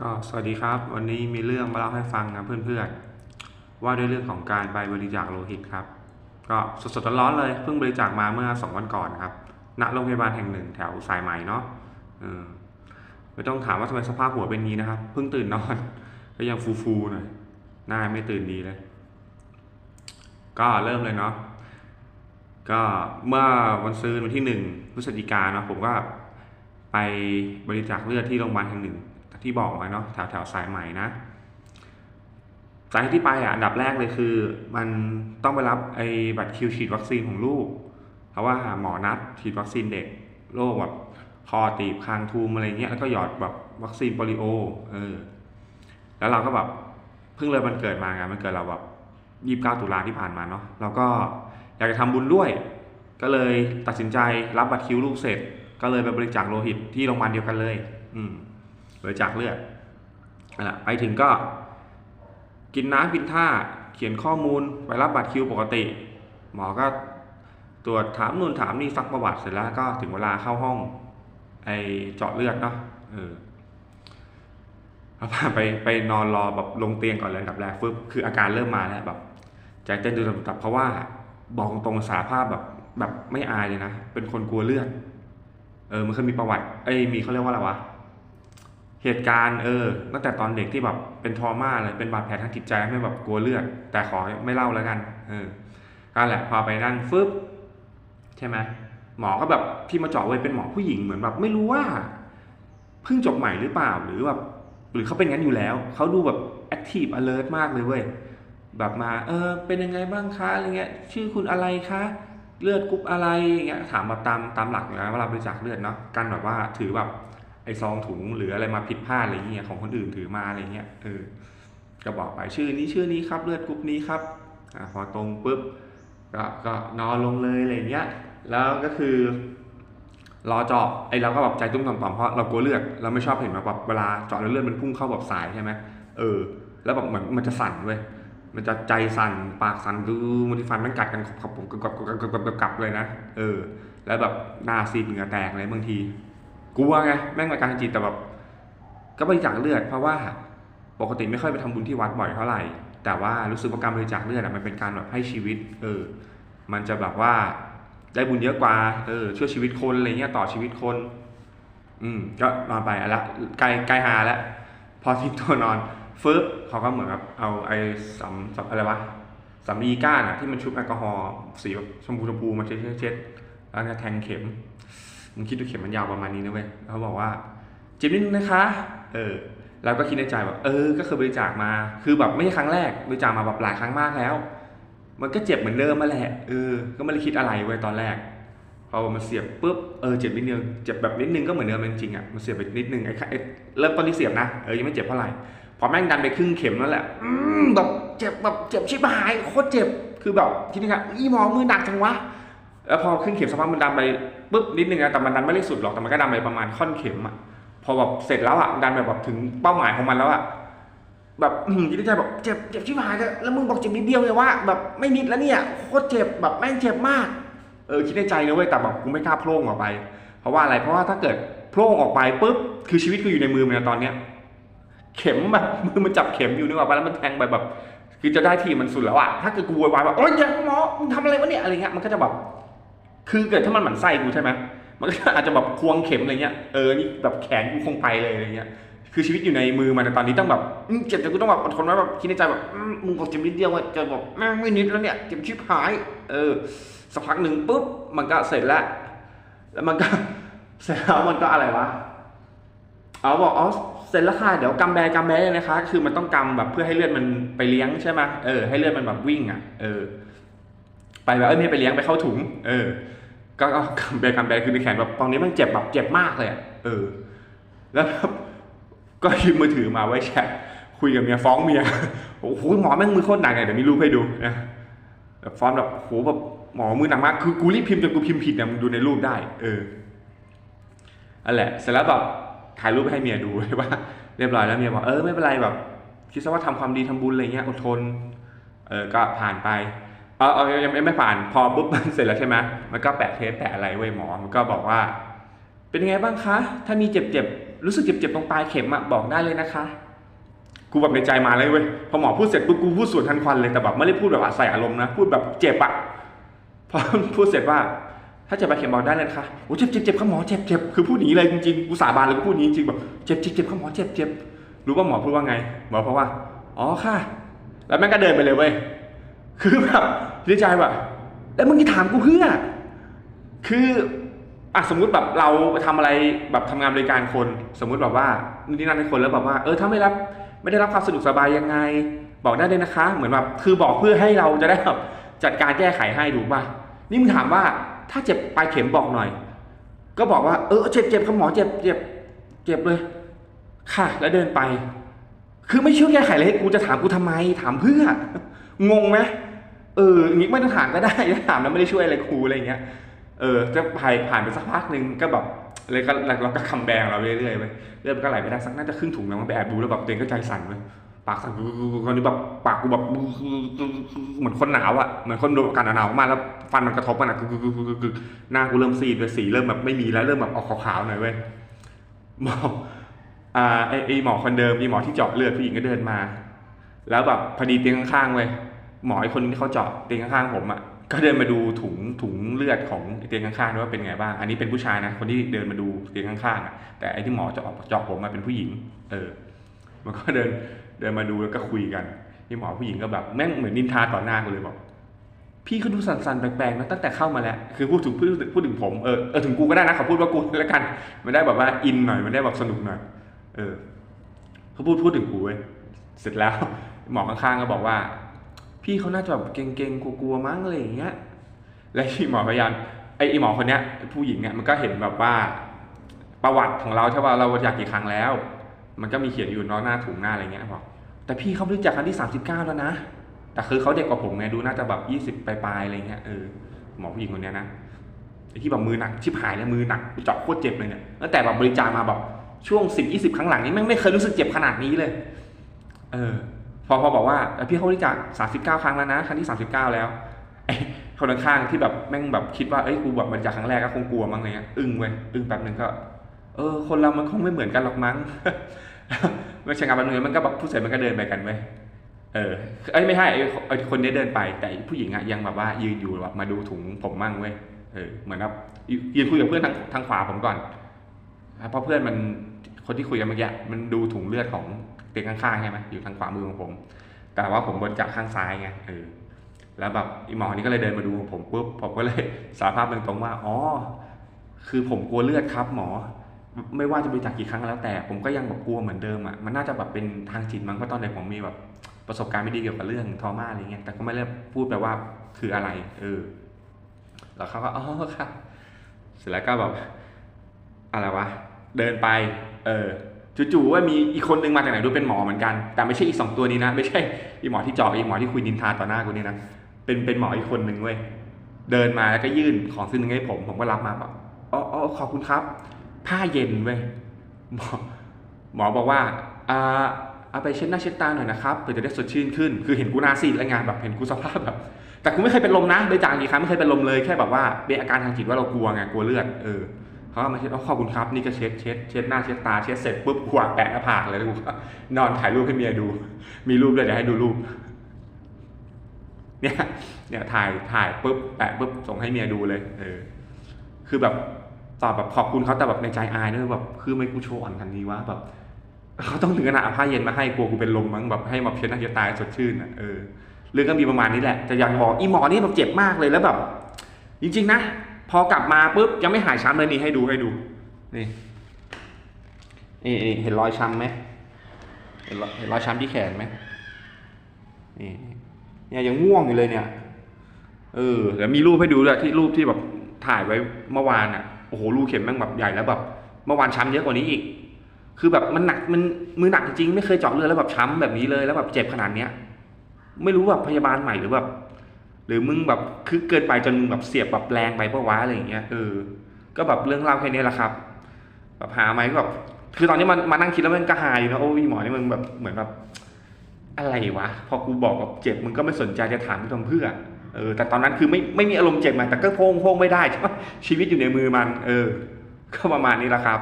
ก็สวัสดีครับ วันนี้มีเรื่องมาเล่าให้ฟังนะเพื่อนๆ ว่าด้วยเรื่องของการไปบริจาคโลหิตครับ ก็สดๆร้อนๆเลยเพิ่งบริจาคมาเมื่อสองวันก่อนครับณโรงพยาบาลแห่งหนึ่งแถวสายไหมเนาะเออไม่ต้องถามว่าทำไมสภาพหัวเป็นงี้นะครับเพิ่งตื่นนอน ก็ยังฟูๆหน่อยหน้าไม่ตื่นดีเลย ก็เริ่มเลยเนาะก็เมื่อวันซืนวันที่หนึ่งพฤศจิกายนเนาะผมก็ไปบริจาคเลือดที่โรงพยาบาลแห่งหนึ่ง ที่บอกไว้เนาะแถวแถวสายใหม่นะสาเหตุที่ไปอะอันดับแรกเลยคือ มันต้องไปรับไอ้บัตรคิวฉีดวัคซีนของลูก เพราะว่าหมอนัดฉีดวัคซีนเด็กโรคแบบคอตีบคางทูมอะไรเงี้ยแล้วก็หยอดแบบวัคซีนโปลิโอเออแล้วเราก็แบบเพิ่งเลยมันเกิดมาไงมันเกิดเราแบบยี่สิบเก้าตุลาที่ผ่านมาเนาะเราก็อยากจะทำบุญด้วย ก็เลยตัดสินใจรับบัตรคิวลูกเสร็จ ก็เลยไปบริจาคโลหิตที่โรงพยาบาลเดียวกันเลย อืม บริจาคเลือดนั่ะไปถึงก็ กินน้ำกินท่าเขียนข้อมูลไปรับบัตรคิวปกติ หมอก็ตรวจถามนู่นถามนี่ซักประวัติเสร็จแล้วก็ถึงเวลาเข้าห้อง ไอเจาะเลือดเนาะเออแล้วพาไปไปนอนรอแบบลงเตียงก่อนเลยอันดับแรกฟึบคืออาการเริ่มมาแล้วแบบใจเต้นตุบๆเพราะว่าบอกตรงสารภาพแบบแบบไม่อายเลยนะ เป็นคนกลัวเลือด เออ มันเคยมีประวัติ เอ้ย มีเขาเรียกว่าอะไรวะ เหตุการณ์เออตั้งแต่ตอนเด็กที่แบบเป็นทรมาเลยเป็นบาดแผลทางจิตใจไม่แบบกลัวเลือด แต่ขอไม่เล่าแล้วกัน เออก็แหละพอไปนั่งฟึบใช่ไหมหมอก็แบบที่มาเจาะไว้เป็นหมอผู้หญิงเหมือนแบบไม่รู้ว่าเพิ่งจบใหม่หรือเปล่าหรือแบบหรือเขาเป็นงั้นอยู่แล้วเขาดูแบบแอคทีฟอเลิร์มากเลยเว้ยแบบมา เออ เป็นยังไงบ้างคะอะไรเงี้ย ชื่อคุณอะไรคะเลือดกรุ๊ปอะไรอย่างเงี้ยถามแบบตามตามหลักอยู่แล้วเวลาบริจาคเลือดเนาะกันแบบว่าถือแบบ ไอซองถุงหรืออะไรมาผิดพลาดอะไรเงี้ยของคนอื่นถือมาอะไรเงี้ยเออก็บอกไปชื่อนี้ชื่อนี้ครับเลือดกรุ๊ปนี้ครับอ่าพอตรงปุ๊บก็ก็นอนลงเลยอะไรเงี้ยแล้วก็คือรอเจาะไอเราก็แบบใจตุ้มต่อมๆเพราะเรากลัวเลือดเราไม่ชอบเห็นแบบเวลาเจาะแล้วเลือดมันพุ่งเข้าแบบสายใช่ไหมเออ แล้วแบบเหมือนมันจะสั่นเว้ยมันจะใจสั่นปากสั่นดูมันที่ฟันมันกัดกันขับผมกับกับกับกับกับเลยนะเออ แล้วแบบหน้าซีดเหงื่อแตกเลยบางที กลัวไงแม่งอาการทางจิตแต่แบบก็บริจาคเลือด เพราะว่าปกติไม่ค่อยไปทำบุญที่วัดบ่อยเท่าไหร่ แต่ว่ารู้สึกว่าการบริจาคเลือดอะมันเป็นการแบบให้ชีวิต เออ มันจะแบบว่าได้บุญเยอะกว่า เออช่วยชีวิตคนอะไรเงี้ยต่อชีวิตคน อืม ก็นอนไปอะละใกล้ใกลหาแล้วพอทิ้งตัวนอนฟึบเขาก็เหมือนกับเอาไอ้สำสำอะไรวะสำลีก้านอะที่มันชุบแอลกอฮอล์สีแบบชมพูชมพูมาเช็ดเช็ดเช็ดแล้วก็แทงเข็ม มึงคิดดูเข็มมันยาวประมาณนี้นะเว้ยเขาบอกว่าเจ็บนิดนึงนะคะ เออเราก็คิดในใจแบบเออ ก็เคยบริจาคมา คือแบบไม่ใช่ครั้งแรกบริจาคมาแบบหลายครั้งมากแล้ว มันก็เจ็บเหมือนเดิมมาแหละเออ ก็ไม่ได้คิดอะไรเว้ยตอนแรกพอมันเสียบปุ๊บเออเจ็บนิดนึงเจ็บแบบนิดนึงก็เหมือนเดิมจริงๆอะมันเสียบไปนิดนึงไอ้ไอ้เริ่มต้นที่เสียบนะเออยังไม่เจ็บเท่าไหร่พอแม่งดันไปครึ่งเข็มนั่นแหละอืมแบบเจ็บแบบเจ็บชิบหายโคตรเจ็บคือแบบคิดในใจอีหมอมือหนักจังวะแล้วพอขึ้นเข็มสภาพมันดันไป ปุ๊บนิดนึงนะแต่มันดันไม่ได้สุดหรอกแต่มันก็ดันไปประมาณค่อนเข็มอะพอแบบเสร็จแล้วอะดันไปแบบถึงเป้าหมายของมันแล้วอะแบบอืมคิดในใจแบบเจ็บเจ็บชิบหายเลยแล้วมึงบอกเจ็บนิดเดียวไงว่าแบบไม่นิดแล้วเนี่ยโคตรเจ็บแบบแม่งเจ็บมากเออคิดในใจนะเว้ยแต่แบบกูไม่กล้าโพล่งออกไป เพราะว่าอะไรเพราะว่าถ้าเกิดโพล่งออกไปปุ๊บคือชีวิตกูอยู่ในมือมันนะตอนเนี้ยเข็มแบบมือมันจับเข็มอยู่นึกออกปะแล้วมันแทงไปแบบคือจะได้ทีมันสุดแล้วอะถ้าเกิดกูโวยวายแบบโอ๊ยอย่าหมอมึงทำอะไรวะเนี่ยอะไรเงี้ยมันก็จะแบบ คือเกิดถ้ามันหมั่นไส้กูใช่ไหมมันก็อาจจะแบบควงเข็มอะไรเงี้ย เออ นี่แบบแขนกูคงไปเลยอะไรเงี้ย คือชีวิตอยู่ในมือมันตตอนนี้ต้องแบบเจ็บแต่กูต้องแบบอดทนไว้แบบคิดในใจแบบมึงบอกเจ็บนิดเดียวอะจะบอกแม่งไม่นิดแล้วเนี่ย เจ็บชิบหาย เออ สักพักหนึ่งปุ๊บมันก็เสร็จแล้ว แล้วมันก็เสร็จแล้วมันก็อะไรวะ เอาบอกอ๋อเสร็จแล้วค่ะ เดี๋ยวกำแบกำแบเลยนะคะ คือมันต้องกำแบบเพื่อให้เลือดมันไปเลี้ยงใช่ไหมเออ ให้เลือดมันแบบวิ่งอะ เออ ไปแบบเออไม่ไปเลี้ยงไปเข้าถุง เออ ก็ก็กำแบกำแบคือในแขนแบบตอนนี้มันเจ็บแบบเจ็บมากเลยเออ แล้วก็หยิบมือถือมาไว้แชทคุยกับเมียฟ้องเมียโอ้โหหมอแม่งมือโคตรหนักเลยเดี๋ยวมีรูปให้ดูนะแบบฟ้องแบบโหแบบหมอมือหนักมากคือกูรีบพิมพ์จนกูพิมพ์ผิดเนี่ยมึงดูในรูปได้ เออนั่นแหละเสร็จแล้วแบบถ่ายรูปให้เมียดูว่า เรียบร้อยแล้วเมียบอกเออไม่เป็นไรแบบ คิดซะว่าทำความดีทำบุญอะไรเงี้ยอดทน เออก็ผ่านไป เออเออยังไม่ผ่านพอปุ๊บเสร็จแล้วใช่ไหมมันก็แปะเทปแปะอะไรไว้หมอมันก็บอกว่า เป็นยังไงบ้างคะ ถ้ามีเจ็บเจ็บรู้สึกเจ็บๆตรงปลายเข็มอะบอกได้เลยนะคะกูแบบในใจมาเลยเว้ยพอหมอพูดเสร็จปุ๊บกูพูดสวนทันควันเลยแต่แบบไม่ได้พูดแบบใส่อารมณ์นะพูดแบบเจ็บอะพอพูดเสร็จว่า ถ้าเจ็บปลายเข็มบอกได้เลยนะคะโอ้เจ็บเจ็บเจ็บครับหมอเจ็บเจ็บคือพูดอย่างนี้เลยจริงๆกูสาบานเลยกูพูดอย่างนี้จริงๆแบบเจ็บเจ็บเจ็บครับหมอเจ็บเจ็บรู้ว่าหมอพูดว่าไงหมอเพราะว่าอ๋อค่ะ แล้วแม่งก็เดินไปเลยเว้ย คือแบบในใจแบบแล้วมึงจะถามกูเพื่อ คืออะสมมุติแบบเราทำอะไรแบบทำงานบริการคน สมมุติแบบว่านี่นั่นให้คนแล้วแบบว่า เออถ้าไม่รับไม่ได้รับความสะดวกสบายยังไง บอกได้เลยนะคะ เหมือนแบบคือบอกเพื่อให้เราจะได้แบบจัดการแก้ไขให้ถูกป่ะนี่มึงถามว่าถ้าเจ็บปลายเข็มบอกหน่อย ก็บอกว่า เออเจ็บเจ็บครับหมอเจ็บเจ็บเจ็บเลย ค่ะ แล้วเดินไป คือไม่ช่วยแก้ไขเลยกูจะถามกูทำไม ถามเพื่อ งงไหมเอออย่างนี้ไม่ต้องถามก็ได้ถาถามแล้วไม่ได้ช่วยอะไรครูอะไรเงี้ยเออจะผ่านผ่านไปสักพักหนึ่งก็แบบเลยก็เราก็คำแบงเราเรื่อยๆไปเรื่อยๆมันก็ไหลไปได้สักน่าจะครึ่งถุงแล้วมันไปแอบดูแล้วแบบตัวเองก็ใจสั่นเลยปากสั่นคราวนี้แบบปากกูแบบเหมือนคนหนาวอะเหมือนคนโดนอากาศหนาวมาแล้วฟันมันกระทบกันอะกึกๆๆๆๆหน้ากูเริ่มซีดเลยสีเริ่มแบบไม่มีแล้วเริ่มแบบออกขาวๆหน่อยเว้ยหมออ่าไอไอหมอคนเดิมมีหมอที่เจาะเลือดผู้หญิงก็เดินมา แล้วแบบพอดีเตียงข้างๆเว้ยหมอไอคนที่เขาเจาะเตียงข้างๆผมอะก็เดินมาดูถุงถุงเลือดของเตียงข้างๆด้วยว่าเป็นไงบ้าง อันนี้เป็นผู้ชายนะ คนที่เดินมาดูเตียงข้างๆอะแต่ไอ้ที่หมอเจาะเจาะผมมาเป็นผู้หญิง เออ มันก็เดินเดินมาดูแล้วก็คุยกัน ที่หมอผู้หญิงก็แบบแม่งเหมือนนินทาต่อหน้ากูเลยบอก พี่เขาดูสั่นๆแปลกๆนะตั้งแต่เข้ามาแล้ว คือพูดถึงพูดถึงพูดถึงผมเออเออถึงกูก็ได้นะเขาพูดว่ากูแล้วกัน มันได้แบบว่าอินหน่อยมันได้แบบสนุกหน่อย เออเขาพูดพูดถึงกูเว้ยเสร็จแล้ว หมอข้างๆก็บอกว่า พี่เขาน่าจะแบบเก่งๆกลัวๆมั้งอะไรอย่างเงี้ย และที่หมอพยายามไอ้ไอ้หมอคนเนี้ยผู้หญิงเนี่ยมันก็เห็นแบบว่าประวัติของเราใช่ป่ะเราอยากกี่ครั้งแล้ว มันก็มีเขียนอยู่นอะหน้าถุงหน้าอะไรเงี้ยบอกแต่พี่เขาบริจาคครั้งที่สามสิบเก้าแล้วนะแต่คือเขาเด็กกว่าผมไงดูน่าจะแบบยี่สิบปลายๆอะไรเงี้ยเออหมอผู้หญิงคนเนี้ยนะไอ้ที่แบบมือหนักชิบหายเลยมือหนักเจาะโคตรเจ็บเลยเนี่ยตั้งแต่แบบบริจาคมาแบบช่วงสิบยี่สิบครั้งหลังนี้แม่งไม่เคยรู้สึกเจ็บขนาดนี้เลย เออ พอพอบอกว่าพี่เขาบริจาคสามสิบเก้าครั้งแล้วนะ ครั้งที่สามสิบเก้าแล้วคนข้างที่แบบแม่งแบบคิดว่าเอ้ยกูแบบมันจากครั้งแรกก็คงกลัวมั้งอะไรเงี้ยอึ้งเว้ยอึ้งแป๊บหนึ่งก็ เออ คนเรามันคงไม่เหมือนกันหรอกมั้งไม่ใช่งานบันเทิงมันก็แบบผู้เสร็จมันก็เดินไปกันเว้ยเออเอ้ไม่ใช่ไอ้ไอ้คนนี้เดินไป แต่ผู้หญิงอะยังแบบว่ายืนอยู่แบบมาดูถุงผมมั่งเว้ยเออเหมือนแบบยืนคุยกับเพื่อนทางทางขวาผมก่อนเพราะเพื่อนมันคนที่คุยกันเมื่อกี้มันดูถุงเลือดของ เตียงข้างๆใช่ไหมอยู่ทางขวามือของผม แต่ว่าผมบนจากข้างซ้ายไงเออแล้วแบบอีหมอนี่ก็เลยเดินมาดูของผมปุ๊บผมก็เลยสารภาพตรงๆว่าอ๋อคือผมกลัวเลือดครับหมอ ไม่ว่าจะบริจาคกี่ครั้งแล้วแต่ ผมก็ยังแบบกลัวเหมือนเดิมอะมันน่าจะแบบเป็นทางจิตมั้งเพราะตอนเด็กผมมีแบบประสบการณ์ไม่ดีเกี่ยวกับเรื่องทอมาอะไรเงี้ยแต่ก็ไม่ได้พูดไปว่าคืออะไร เออแล้วเขาก็อ๋อค่ะเสร็จแล้วก็แบบอะไรวะเดินไป เออ จู่ๆว่ามีอีกคนนึงมาจากไหนด้วยเป็นหมอเหมือนกัน แต่ไม่ใช่อีกสองตัวนี้นะ ไม่ใช่อีหมอที่จาะอีหมอที่คุยนินทาต่อหน้ากูนี่นะเป็นเป็นหมออีกคนหนึ่งเว้ยเดินมาแล้วก็ยื่นของซึ่งหนึงให้ผมผมก็รับมาบอกอ๋อขอบคุณครับ ผ้าเย็นเว้ยหมอหมอบอกว่าอ่าเอาไปเช็ดหน้าเช็ดตาหน่อยนะครับเพื่อจะได้สดชื่นขึ้น คือเห็นกูหนาซีดแล้วไงานแบบเห็นกูสภาพแบบ แต่กูไม่เคยเป็นลมนะบริจาคกี่ครั้งไม่เคยเป็นลมเลยแค่แบบว่าเป็นอาการทางจิตว่าเรากลัวไงกลัวเลือดเออ เขาก็มาเช็ดอ๋อขอบคุณครับ นี่ก็เช็ดเช็ดเช็ดหน้าเช็ดตาเช็ดเสร็จปุ๊บขวาแปะหน้าผากเลยแล้วกูกนอนถ่ายรูปให้เมียดู มีรูปเลยเดี๋ยวให้ดูรูป เนี่ยเนี่ยถ่ายถ่ายปุ๊บแปะปุ๊บส่งให้เมียดูเลย เออ คือแบบตอบแบบขอบคุณเขาแต่แบบในใจอายด้วยแบบคือไม่กูโชว์อ่อนทันทีว่าแบบเขาต้องถึงขนาดผ้าเย็นมาให้กลัวกูเป็นลมมั้งแบบให้มาเช็ดหน้าเช็ดตาสดชื่นอะเออเรื่องก็มีประมาณนี้แหละแต่อยากบอกอีหมอนี่แบบเจ็บมากเลยแล้วแบบ จริง ๆ นะ พอกลับมาปุ๊บยังไม่หายช้ำเลยนี่ให้ดูให้ดู นี่นี่เห็นรอยช้ำไหมเห็นรอยเห็นรอยช้ำที่แขนไหมนี่เนี่ยยังง่วงอยู่เลยเนี่ย เออแล้วมีรูปให้ดูด้วยที่รูปที่แบบถ่ายไว้เมื่อวานอะโอ้โหรูเข็มแม่งแบบใหญ่แล้วแบบเมื่อวานช้ำเยอะกว่านี้อีก คือแบบมันหนักมันมือหนักจริงไม่เคยเจาะเลือดแล้วแบบช้ำแบบนี้เลยแล้วแบบเจ็บขนาดเนี้ย ไม่รู้แบบพยาบาลใหม่หรือแบบ รือมึงแบบคือเกินไปจนมึงแบบเสียบแบบแรงไปเพราะว่าอะไรอย่างเงี้ยเออก็แบบเรื่องเล่าแค่นี้แหละครับ แบบหาไหมก็แบบคือตอนนี้มันมานั่งคิดแล้วมันก็หายอยู่นะโอ้ยหมอนี่มึงแบบเหมือนแบบอะไรวะ พอกูบอกแบบเจ็บมึงก็ไม่สนใจจะถามกูทำเพื่อเออแต่ตอนนั้นคือไม่ไม่มีอารมณ์เจ็บมาแต่ก็โพงโพงไม่ได้ใช่ไหมชีวิตอยู่ในมือมัน เออ ก็ประมาณนี้แหละครับ